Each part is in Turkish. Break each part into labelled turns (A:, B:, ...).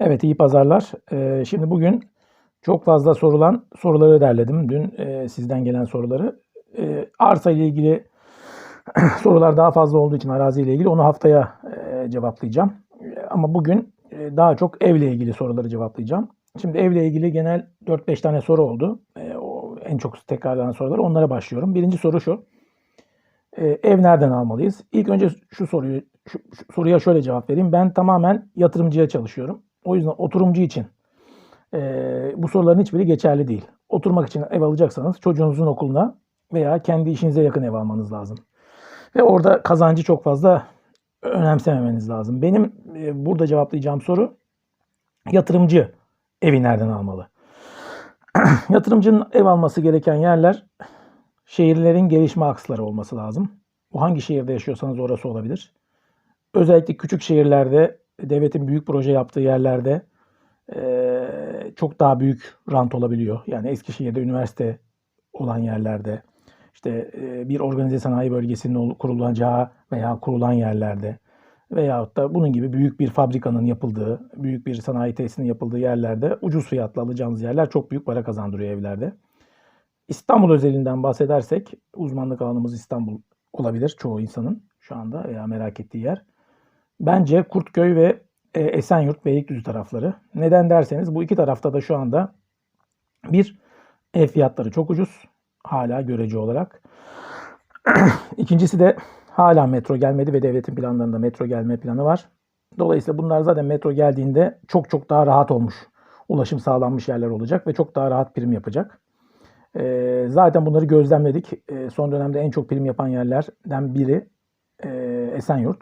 A: Evet iyi pazarlar. Ee, şimdi bugün çok fazla sorulan soruları derledim. Dün e, sizden gelen soruları. Ee, arsa ile ilgili sorular daha fazla olduğu için arazi ile ilgili onu haftaya e, cevaplayacağım. E, Ama bugün e, daha çok evle ilgili soruları cevaplayacağım. Şimdi evle ilgili genel 4-5 tane soru oldu. O en çok tekrarlanan sorular. Onlara başlıyorum. Birinci soru şu. Ev nereden almalıyız? İlk önce şu soruyu şu, şu soruya şöyle cevap vereyim. Ben tamamen yatırımcıya çalışıyorum. O yüzden oturumcu için e, bu soruların hiçbiri geçerli değil. Oturmak için ev alacaksanız çocuğunuzun okuluna veya kendi işinize yakın ev almanız lazım. Ve orada kazancı çok fazla önemsememeniz lazım. Benim e, burada cevaplayacağım soru yatırımcı evi nereden almalı? Yatırımcının ev alması gereken yerler şehirlerin gelişme aksları olması lazım. Bu hangi şehirde yaşıyorsanız orası olabilir. Özellikle küçük şehirlerde, devletin büyük proje yaptığı yerlerde eee, çok daha büyük rant olabiliyor. Yani Eskişehir'de üniversite olan yerlerde, işte eee, bir organize sanayi bölgesinin kurulacağı veya kurulan yerlerde veyahut da bunun gibi büyük bir fabrikanın yapıldığı, büyük bir sanayi tesisinin yapıldığı yerlerde ucuz fiyatla alacağınız yerler çok büyük para kazandırıyor evlerde. İstanbul özelinden bahsedersek uzmanlık alanımız İstanbul olabilir çoğu insanın şu anda veya merak ettiği yer. Bence Kurtköy ve e, Esenyurt, Beylikdüzü tarafları. Neden derseniz bu iki tarafta da şu anda bir ev fiyatları çok ucuz hala görece olarak. İkincisi de hala metro gelmedi ve devletin planlarında metro gelme planı var. Dolayısıyla bunlar zaten metro geldiğinde çok çok daha rahat olmuş. Ulaşım sağlanmış yerler olacak ve çok daha rahat prim yapacak. Ee, zaten bunları gözlemledik. Ee, son dönemde en çok prim yapan yerlerden biri e, Esenyurt.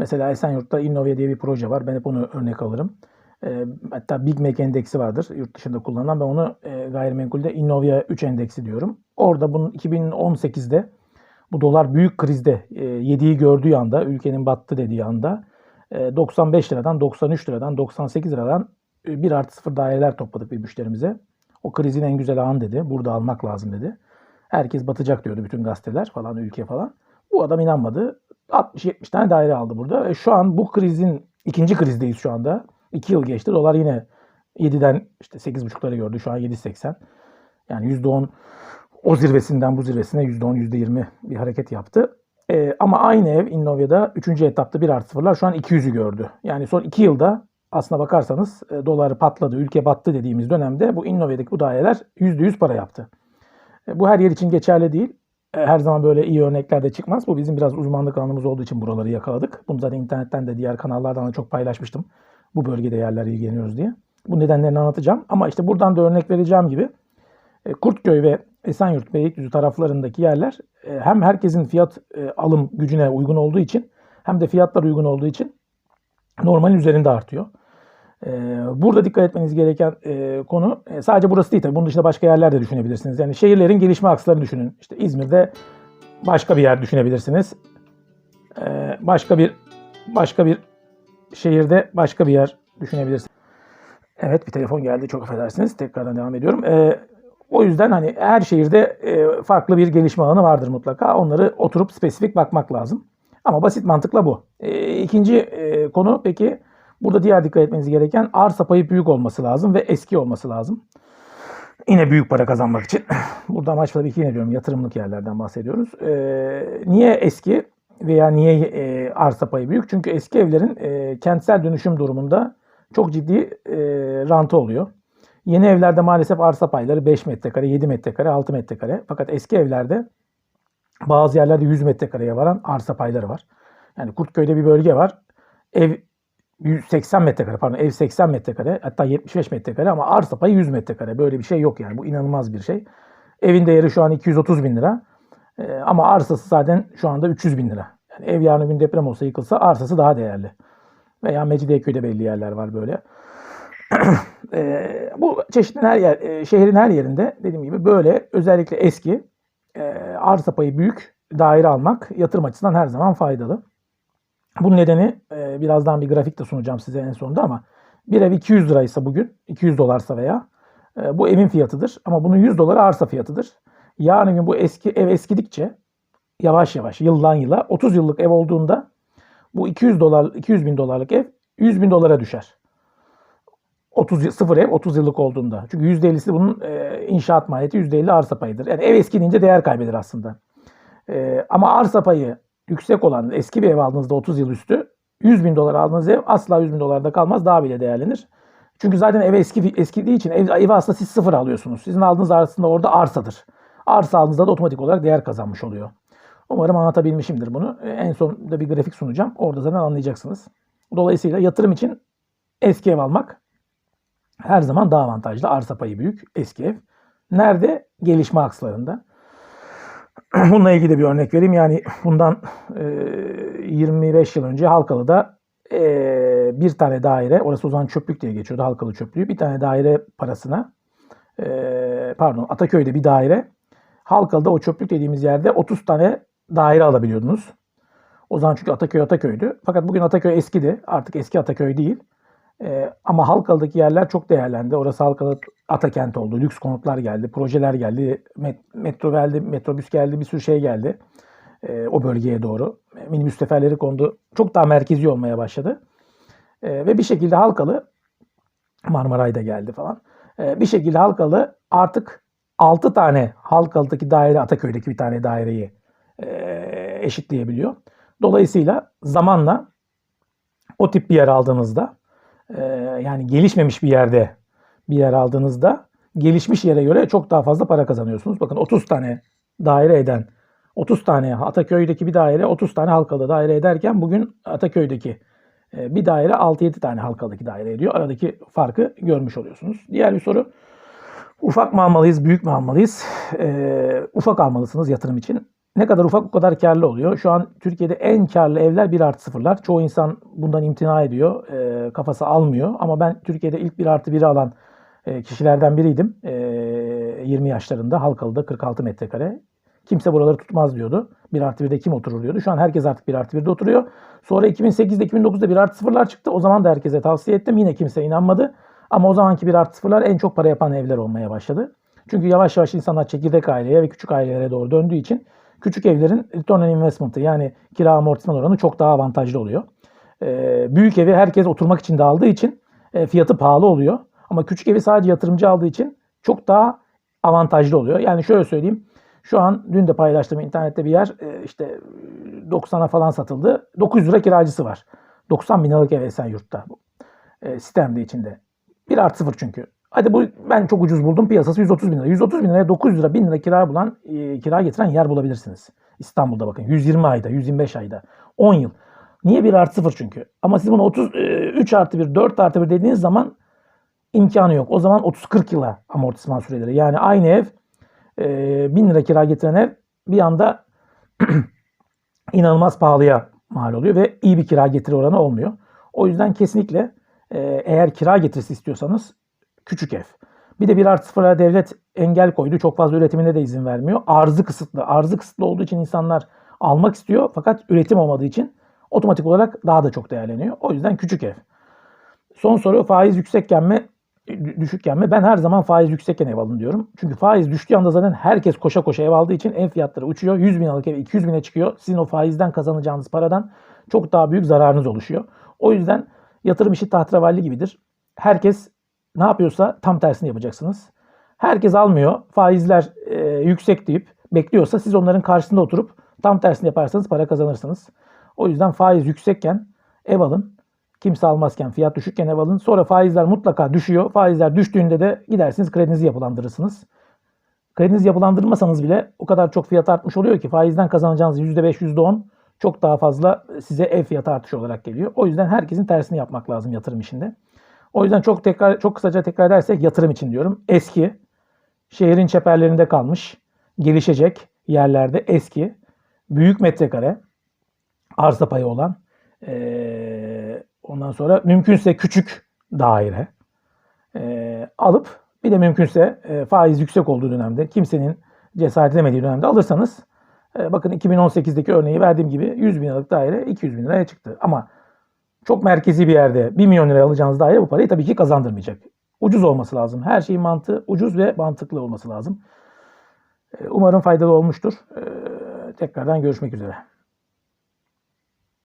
A: Mesela Esenyurt'ta Innovia diye bir proje var. Ben hep onu örnek alırım. Ee, hatta Big Mac endeksi vardır yurt dışında kullanılan. Ben onu e, gayrimenkulde Innovia 3 endeksi diyorum. Orada bunun 2018'de bu dolar büyük krizde e, yediği gördüğü anda, ülkenin battı dediği anda e, 95 liradan, 93 liradan, 98 liradan e, 1 artı 0 daireler topladık bir müşterimize. O krizin en güzel anı dedi. Burada almak lazım dedi. Herkes batacak diyordu bütün gazeteler falan, ülke falan. Bu adam inanmadı. 60-70 tane daire aldı burada. E şu an bu krizin ikinci krizdeyiz şu anda. 2 yıl geçti. Dolar yine 7'den işte 8,5'ları gördü. Şu an 7.80. Yani %10 o zirvesinden bu zirvesine %10, %20 bir hareket yaptı. E, ama aynı ev Innovia'da 3. etapta 1 artı 0'lar şu an 200'ü gördü. Yani son 2 yılda aslına bakarsanız e, doları patladı, ülke battı dediğimiz dönemde bu Innovia'daki bu daireler %100 para yaptı. E, bu her yer için geçerli değil. E, her zaman böyle iyi örnekler de çıkmaz. Bu bizim biraz uzmanlık alanımız olduğu için buraları yakaladık. Bunu zaten internetten de diğer kanallardan da çok paylaşmıştım. Bu bölgede yerlerle ilgileniyoruz diye. Bu nedenlerini anlatacağım. Ama işte buradan da örnek vereceğim gibi e, Kurtköy ve Esenyurt, Beylikdüzü taraflarındaki yerler e, hem herkesin fiyat alım gücüne uygun olduğu için hem de fiyatlar uygun olduğu için normalin üzerinde artıyor. E, Burada dikkat etmeniz gereken e, konu e, sadece burası değil tabii. Bunun dışında başka yerler de düşünebilirsiniz. Yani şehirlerin gelişme akslarını düşünün. İşte İzmir'de başka bir yer düşünebilirsiniz. E, Başka bir başka bir şehirde başka bir yer düşünebilirsiniz. Evet bir telefon geldi çok affedersiniz. Tekrardan devam ediyorum. Ee, o yüzden hani her şehirde e, farklı bir gelişme alanı vardır mutlaka. Onları oturup spesifik bakmak lazım. Ama basit mantıkla bu. İkinci konu peki burada diğer dikkat etmeniz gereken arsa payı büyük olması lazım ve eski olması lazım. Yine büyük para kazanmak için. Burada amaç tabii ki yine diyorum yatırımlık yerlerden bahsediyoruz. Ee, niye eski veya niye e, arsa payı büyük? Çünkü eski evlerin e, kentsel dönüşüm durumunda çok ciddi e, rantı oluyor. Yeni evlerde maalesef arsa payları 5 metrekare, 7 metrekare, 6 metrekare. Fakat eski evlerde bazı yerlerde 100 metrekareye varan arsa payları var. Yani Kurtköy'de bir bölge var. Ev 180 metrekare pardon ev 80 metrekare hatta 75 metrekare ama arsa payı 100 metrekare. Böyle bir şey yok yani bu inanılmaz bir şey. Evin değeri şu an 230 bin lira Ee, ama arsası zaten şu anda 300 bin lira. Yani ev yarın gün deprem olsa yıkılsa arsası daha değerli. Veya Mecidiyeköy'de belli yerler var böyle. Ee, bu çeşitli her yer, e, şehrin her yerinde dediğim gibi böyle özellikle eski e, arsa payı büyük daire almak yatırım açısından her zaman faydalı. Bunun nedeni e, birazdan bir grafik de sunacağım size en sonunda ama bir ev 200 liraysa bugün 200 dolarsa veya e, bu evin fiyatıdır ama bunun 100 doları arsa fiyatıdır. Yarın gün bu eski ev eskidikçe yavaş yavaş yıldan yıla 30 yıllık ev olduğunda bu 200 dolar 200 bin dolarlık ev 100 bin dolara düşer. 30 yıl- sıfır ev 30 yıllık olduğunda. Çünkü %50'si bunun e, inşaat maliyeti %50 arsa payıdır. Yani ev eskidince değer kaybeder aslında. E, ama arsa payı yüksek olan eski bir ev aldığınızda 30 yıl üstü 100 bin dolar aldığınız ev asla 100 bin dolarda kalmaz daha bile değerlenir. Çünkü zaten ev eski eskidiği için ev, evi aslında siz sıfır alıyorsunuz. Sizin aldığınız aslında orada arsadır. Arsa aldığınızda da otomatik olarak değer kazanmış oluyor. Umarım anlatabilmişimdir bunu. E, En son da bir grafik sunacağım. Orada zaten anlayacaksınız. Dolayısıyla yatırım için eski ev almak her zaman daha avantajlı. Arsa payı büyük eski ev. Nerede? Gelişme akslarında. Bununla ilgili bir örnek vereyim. Yani bundan e, 25 yıl önce Halkalı'da e, bir tane daire, orası o zaman çöplük diye geçiyordu Halkalı çöplüğü. Bir tane daire parasına, e, pardon Ataköy'de bir daire, Halkalı'da o çöplük dediğimiz yerde 30 tane daire alabiliyordunuz. O zaman çünkü Ataköy Ataköy'dü. Fakat bugün Ataköy eskidi. Artık eski Ataköy değil. Ee, ama Halkalı'daki yerler çok değerlendi. Orası Halkalı Atakent oldu. Lüks konutlar geldi, projeler geldi, met- metro geldi, metrobüs geldi, bir sürü şey geldi. Ee, o bölgeye doğru. Minibüs seferleri kondu. Çok daha merkezi olmaya başladı. Ee, ve bir şekilde Halkalı Marmaray'da geldi falan. Ee, bir şekilde Halkalı artık 6 tane Halkalı'daki daire Ataköy'deki bir tane daireyi e, eşitleyebiliyor. Dolayısıyla zamanla o tip bir yer aldığınızda e, yani gelişmemiş bir yerde bir yer aldığınızda gelişmiş yere göre çok daha fazla para kazanıyorsunuz. Bakın 30 tane daire eden 30 tane Ataköy'deki bir daire 30 tane Halkalı daire ederken bugün Ataköy'deki e, bir daire 6-7 tane Halkalı'daki daire ediyor. Aradaki farkı görmüş oluyorsunuz. Diğer bir soru ufak mı almalıyız, büyük mü almalıyız? E, ufak almalısınız yatırım için. Ne kadar ufak o kadar karlı oluyor. Şu an Türkiye'de en karlı evler 1 artı sıfırlar. Çoğu insan bundan imtina ediyor. E, kafası almıyor. Ama ben Türkiye'de ilk 1 artı 1'i alan e, kişilerden biriydim. E, 20 yaşlarında Halkalı'da 46 metrekare. Kimse buraları tutmaz diyordu. 1 artı 1'de kim oturur diyordu. Şu an herkes artık 1 artı 1'de oturuyor. Sonra 2008'de 2009'da 1 artı sıfırlar çıktı. O zaman da herkese tavsiye ettim. Yine kimse inanmadı. Ama o zamanki 1 artı sıfırlar en çok para yapan evler olmaya başladı. Çünkü yavaş yavaş insanlar çekirdek aileye ve küçük ailelere doğru döndüğü için küçük evlerin return on investment'ı yani kira amortisman oranı çok daha avantajlı oluyor. Ee, büyük evi herkes oturmak için de aldığı için e, fiyatı pahalı oluyor. Ama küçük evi sadece yatırımcı aldığı için çok daha avantajlı oluyor. Yani şöyle söyleyeyim. Şu an dün de paylaştığım internette bir yer e, işte 90'a falan satıldı. 900 lira kiracısı var. 90 bin liralık ev Esenyurt'ta. E, sistemde içinde. 1 artı 0 çünkü. Hadi bu ben çok ucuz buldum. Piyasası 130 bin lira. 130 bin liraya 900 lira 1000 lira kira bulan e, kira getiren yer bulabilirsiniz. İstanbul'da bakın 120 ayda 125 ayda 10 yıl. Niye 1 artı 0 çünkü? Ama siz bunu 30, e, 3 artı 1 4 artı 1 dediğiniz zaman imkanı yok. O zaman 30-40 yıla amortisman süreleri. Yani aynı ev e, 1000 lira kira getiren ev bir anda inanılmaz pahalıya mal oluyor ve iyi bir kira getiri oranı olmuyor. O yüzden kesinlikle e, eğer kira getirisi istiyorsanız küçük ev. Bir de bir artı sıfıra devlet engel koydu. Çok fazla üretimine de izin vermiyor. Arzı kısıtlı. Arzı kısıtlı olduğu için insanlar almak istiyor. Fakat üretim olmadığı için otomatik olarak daha da çok değerleniyor. O yüzden küçük ev. Son soru faiz yüksekken mi düşükken mi? Ben her zaman faiz yüksekken ev alın diyorum. Çünkü faiz düştüğü anda zaten herkes koşa koşa ev aldığı için ev fiyatları uçuyor. 100 bin liralık ev 200 bine çıkıyor. Sizin o faizden kazanacağınız paradan çok daha büyük zararınız oluşuyor. O yüzden yatırım işi tahterevalli gibidir. Herkes ne yapıyorsa tam tersini yapacaksınız. Herkes almıyor. Faizler e, yüksek deyip bekliyorsa siz onların karşısında oturup tam tersini yaparsanız para kazanırsınız. O yüzden faiz yüksekken ev alın. Kimse almazken fiyat düşükken ev alın. Sonra faizler mutlaka düşüyor. Faizler düştüğünde de gidersiniz kredinizi yapılandırırsınız. Kredinizi yapılandırmasanız bile o kadar çok fiyat artmış oluyor ki faizden kazanacağınız %5, %10 çok daha fazla size ev fiyatı artışı olarak geliyor. O yüzden herkesin tersini yapmak lazım yatırım işinde. O yüzden çok tekrar çok kısaca tekrar edersek yatırım için diyorum. Eski, şehrin çeperlerinde kalmış, gelişecek yerlerde eski, büyük metrekare, arsa payı olan, ee, ondan sonra mümkünse küçük daire ee, alıp bir de mümkünse e, faiz yüksek olduğu dönemde kimsenin cesaret edemediği dönemde alırsanız e, bakın 2018'deki örneği verdiğim gibi 100 bin liralık daire 200 bin liraya çıktı. Ama çok merkezi bir yerde 1 milyon liraya alacağınız daire bu parayı tabii ki kazandırmayacak. Ucuz olması lazım. Her şeyin mantığı ucuz ve mantıklı olması lazım. E, Umarım faydalı olmuştur. E, Tekrardan görüşmek üzere.